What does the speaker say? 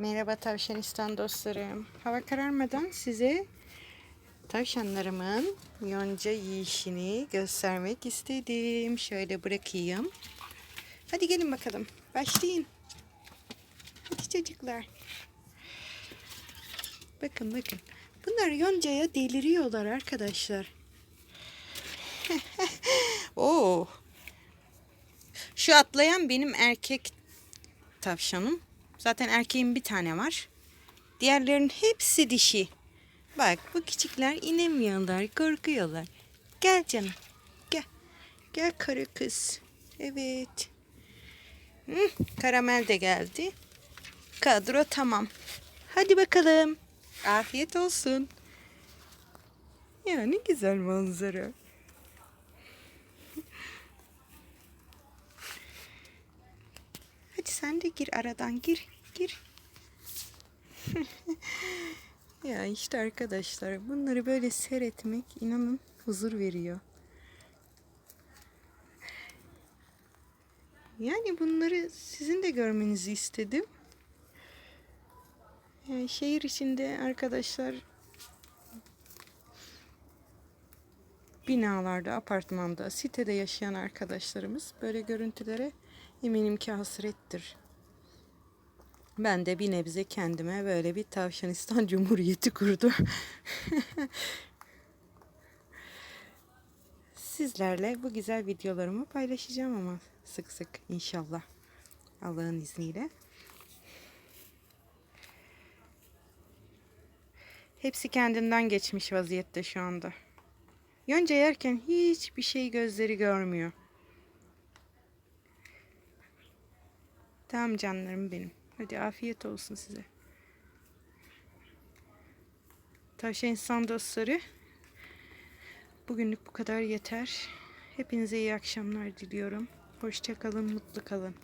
Merhaba tavşanistan dostlarım. Hava kararmadan size tavşanlarımın yonca yiyişini göstermek istedim. Şöyle bırakayım. Hadi gelin bakalım. Başlayın. Hadi çocuklar. Bakın bakın. Bunlar yoncaya deliriyorlar arkadaşlar. Oo. Şu atlayan benim erkek tavşanım. Zaten erkeğin bir tane var. Diğerlerin hepsi dişi. Bak bu küçükler inemiyorlar, korkuyorlar. Gel canım. Gel. Gel karı kız. Evet. Hı, karamel de geldi. Kadro tamam. Hadi bakalım. Afiyet olsun. Ya ne güzel manzara. Hadi sen de gir aradan gir gir. ya işte arkadaşlar bunları böyle seyretmek inanın huzur veriyor. Yani bunları sizin de görmenizi istedim. Yani şehir içinde arkadaşlar binalarda, apartmanda, sitede yaşayan arkadaşlarımız böyle görüntülere eminim ki hasrettir. Ben de bir nebze kendime böyle bir Tavşanistan Cumhuriyeti kurdum. Sizlerle bu güzel videolarımı paylaşacağım ama sık sık inşallah. Allah'ın izniyle. Hepsi kendinden geçmiş vaziyette şu anda. Yonca yerken hiçbir şey gözleri görmüyor. Tamam canlarım benim. Hadi afiyet olsun size. Tavşan insan dostları. Bugünlük bu kadar yeter. Hepinize iyi akşamlar diliyorum. Hoşça kalın, mutlu kalın.